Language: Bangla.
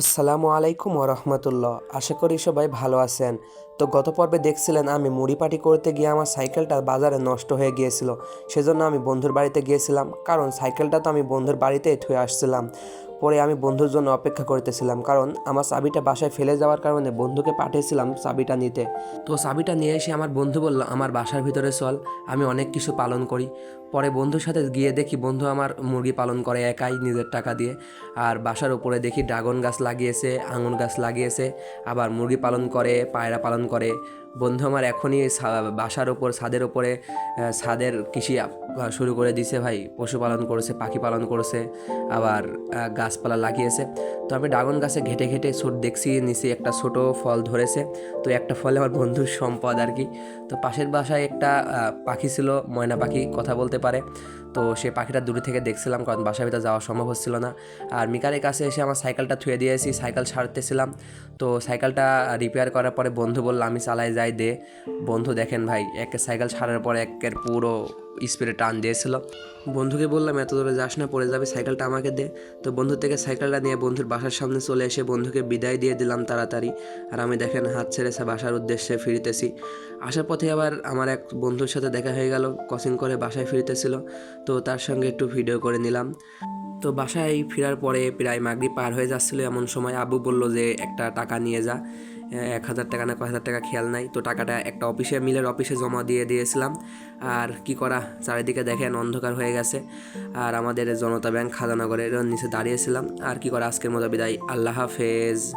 আসসালামু আলাইকুম ওরহমতুল্লাহ আশা করি সবাই ভালো আছেন। তো গত পর্বে দেখছিলেন আমি মুড়ি পাটি করতে গিয়ে আমার সাইকেলটা বাজারে নষ্ট হয়ে গিয়েছিল। সেজন্য আমি বন্ধুর বাড়িতে গিয়েছিলাম, কারণ সাইকেলটা তো আমি বন্ধুর বাড়িতেই থুয়ে আসছিলাম। পরে আমি বন্ধুর জন্য অপেক্ষা করতেছিলাম, কারণ আমার চাবিটা বাসায় ফেলে যাওয়ার কারণে বন্ধুকে পাঠিয়েছিলাম চাবিটা নিতে। তো চাবিটা নিয়ে এসে আমার বন্ধু বলল, আমার বাসার ভিতরে চল, আমি অনেক কিছু পালন করি। পরে বন্ধুর সাথে গিয়ে দেখি বন্ধু আমার মুরগি পালন করে একাই নিজের টাকা দিয়ে। আর বাসার উপরে দেখি ড্রাগন গাছ লাগিয়েছে, আঙুর গাছ লাগিয়েছে, আবার মুরগি পালন করে, পায়রা পালন করে। বন্ধু আমার এখনই বাসার ওপর, ছাদের ওপরে ছাদের কৃষি শুরু করে দিছে ভাই। পশুপালন করেছে, পাখি পালন করেছে, আবার গাছপালা লাগিয়েছে। তো আমি ড্রাগন গাছে ঘেটে ঘেটে ছোট দেখছি নিচে একটা ছোট ফল ধরেছে। তো একটা ফলে আমার বন্ধুর সম্পদ আর কি। তো পাশের বাসায় একটা পাখি ছিল, ময়না পাখি, কথা বলতে পারে। তো সে পাখিটা দূরে থেকে দেখছিলাম, কারণ বাসার ভিতরে যাওয়া সম্ভব হচ্ছিল না। আর মিকারের কাছে এসে আমার সাইকেলটা থুয়ে দিয়েছি, সাইকেল সারতেছিলাম তো সাইকেলটা রিপেয়ার করার পরে বন্ধু বলল, আমি চালাই, যাই। দে। বন্ধু দেখেন ভাই একের সাইকেল ছাড়ার পরে একের পুরো স্পিডে টান দিয়েছিল। বন্ধুকে বললাম, এত দূরে যাস না, পড়ে যাবে সাইকেলটা আমাকে দে। তো বন্ধু থেকে সাইকেলটা নিয়ে বন্ধুর বাসার সামনে চলে এসে বন্ধুকে বিদায় দিয়ে দিলাম তাড়াতাড়ি। আর আমি দেখেন হাত ছেড়ে বাসার উদ্দেশ্যে ফিরিতেছি। আসার পথে আবার আমার এক বন্ধুর সাথে দেখা হয়ে গেল কোচিং করে বাসায় ফিরতেছিল। তো তার সঙ্গে একটু ভিডিও করে নিলাম। তো বাসায় ফেরার পরে প্রায় মাগরি পার হয়ে যাচ্ছিল এমন সময় আবু বলল যে, একটা টাকা নিয়ে যা। এক হাজার টাকা না কয় হাজার টাকা খেয়াল নাই। তো টাকাটা একটা অফিসে, মিলের অফিসে জমা দিয়ে দিয়েছিলাম। আর কি করা? চারিদিকে দেখেন অন্ধকার হয়ে গেছে। আর আমাদের জনতা ব্যাংক খাদানগরের নিচে দাঁড়িয়েছিলাম। আর কি করা? আজকের মতো বিদায়। আল্লাহ হাফেজ।